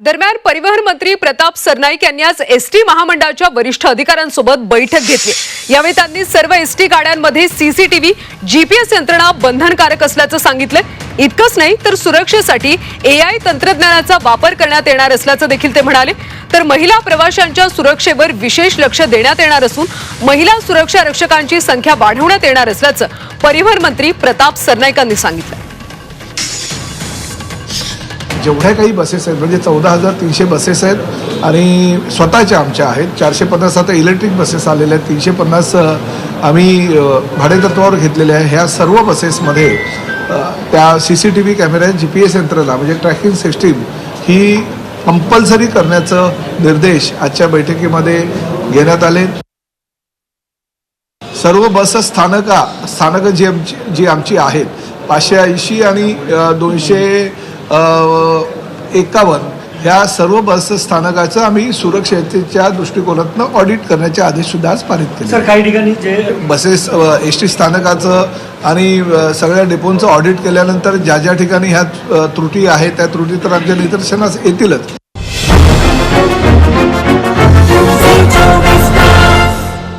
दरम्यान परिवहन मंत्री प्रताप सरनाईक यांनी आज एसटी महामंडळाच्या वरिष्ठ अधिकाऱ्यांसोबत बैठक घेतली. यावेळी त्यांनी सर्व एसटी गाड्यांमध्ये सीसीटीव्ही जीपीएस यंत्रणा बंधनकारक असल्याचं सांगितलं. इतकंच नाही तर सुरक्षेसाठी एआय तंत्रज्ञानाचा वापर करण्यात येणार असल्याचं देखील ते म्हणाले. तर महिला प्रवाशांच्या सुरक्षेवर विशेष लक्ष देण्यात येणार असून महिला सुरक्षा रक्षकांची संख्या वाढवण्यात येणार असल्याचं परिवहन मंत्री प्रताप सरनाईकांनी सांगितलं. जेवढ्या काही बसेस आहेत म्हणजे चौदा हजार तीनशे बसेस आहेत आणि स्वतःच्या आमच्या आहेत. चारशे पन्नास आता इलेक्ट्रिक बसेस आलेल्या आहेत. तीनशे पन्नास आम्ही भाडेतत्वावर घेतलेल्या आहे. ह्या सर्व बसेसमध्ये त्या C C T V camera G P S यंत्रणा म्हणजे ट्रॅकिंग सिस्टीम ही कंपल्सरी करण्याचं निर्देश आजच्या बैठकीमध्ये घेण्यात आले. सर्व बस स्थानका स्थानकं जी आमची जी आमची आहेत पाचशे ऐंशी आणि दोनशे एकावन्न. ह्या सर्व बस स्थानकाचं आम्ही सुरक्षेच्या दृष्टिकोनातनं ऑडिट करण्याचे आदेश सुद्धा आज पारित केले. सर काही ठिकाणी जे बसेस एस टी स्थानकाचं आणि सगळ्या डेपोंचं ऑडिट केल्यानंतर ज्या ज्या ठिकाणी ह्या त्रुटी आहेत त्या त्रुटी तर आमच्या निदर्शनास येतीलच.